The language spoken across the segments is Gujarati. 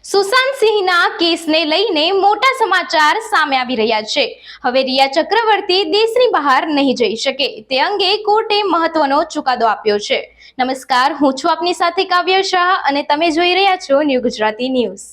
સુશાંત સિંહના કેસને લઈને મોટા સમાચાર સામે આવી રહ્યા છે. હવે રિયા ચક્રવર્તી દેશની બહાર નહીં જઈ શકે. તે અંગે કોર્ટે મહત્વનો ચુકાદો આપ્યો છે. નમસ્કાર, હું છું આપની સાથે કાવ્ય શાહ અને તમે જોઈ રહ્યા છો new Gujarati news.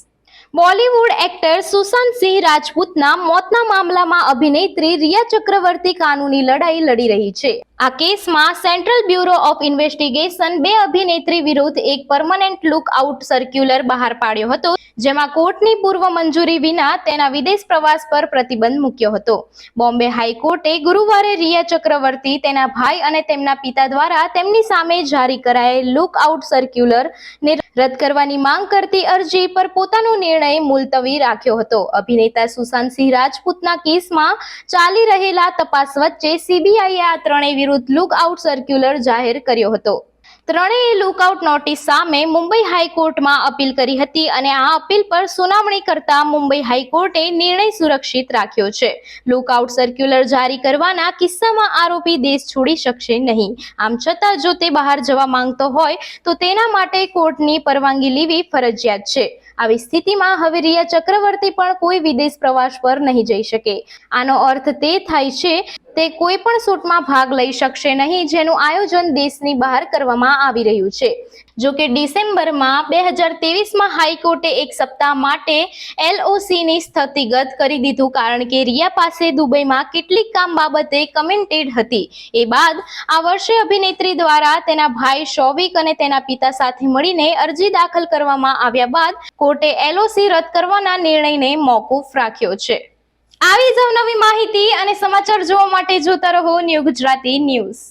Bollywood actor Sushant Singh રાજપૂતના મોતના મામલામાં અભિનેત્રી રિયા ચક્રવર્તી કાનૂની લડાઈ લડી રહી છે. આ કેસમાં સેન્ટ્રલ બ્યુરો ઓફ ઇન્વેસ્ટિગેશન બે અભિનેત્રી વિરુદ્ધ એક પરમનન્ટ લુક આઉટ સર્ક્યુલર બહાર પાડ્યો હતો, જેમાં કોર્ટની પૂર્વ મંજૂરી વિના તેના વિદેશ પ્રવાસ પર પ્રતિબંધ મૂક્યો હતો. બોમ્બે હાઈકોર્ટે ગુરુવારે રિયા ચક્રવર્તી, તેના ભાઈ અને તેમના પિતા દ્વારા તેમની સામે જારી કરાયેલ લુક આઉટ સર્ક્યુલર ને રદ કરવાની માંગ કરતી અરજી પર પોતાનો નિર્ણય મુલતવી રાખ્યો હતો. અભિનેતા સુશાંત સિંહ રાજપૂતના કેસમાં ચાલી રહેલા તપાસ વચ્ચે સીબીઆઈએ આ ત્રણેય વિરુદ્ધ લુક આઉટ સર્ક્યુલર જાહેર કર્યો હતો. ત્રણેય લુકઆઉટ નોટિસ સામે મુંબઈ હાઈકોર્ટમાં અપીલ કરી હતી અને આ અપીલ પર સુનાવણી કરતા મુંબઈ હાઈકોર્ટે નિર્ણય સુરક્ષિત રાખ્યો છે. લુકઆઉટ સર્ક્યુલર જારી કરવાના કિસ્સામાં આરોપી દેશ છોડી શકશે નહીં. આમ છતાં જો તે બહાર જવા માંગતો હોય તો તેના માટે કોર્ટની પરવાનગી લેવી ફરજિયાત છે. આવી સ્થિતિમાં હવે રિયા ચક્રવર્તી પણ કોઈ વિદેશ પ્રવાસ પર નહીં જઈ શકે. આનો અર્થ તે થાય છે, તે કોઈ પણ શૂટમાં ભાગ લઈ શકશે નહીં, જેનું આયોજન દેશની બહાર કરવામાં આવી રહ્યું છે. જો કે ડિસેમ્બરમાં બે હજાર તેવીસમાં હાઈકોર્ટે એક સપ્તાહ માટે એલઓસીની સ્થતિગત કરી દીધું, કારણ કે રિયા પાસે દુબઈમાં કેટલીક કામ બાબતે કમેન્ટેડ હતી. એ બાદ આ વર્ષે અભિનેત્રી દ્વારા તેના ભાઈ શૌવિક અને તેના પિતા સાથે મળીને અરજી દાખલ કરવામાં આવ્યા બાદ કોર્ટે એલઓસી રદ કરવાના નિર્ણયને મોકૂફ રાખ્યો છે. આવી જ નવી માહિતી અને સમાચાર જોવા માટે જોતા રહો ન્યૂ ગુજરાતી ન્યૂઝ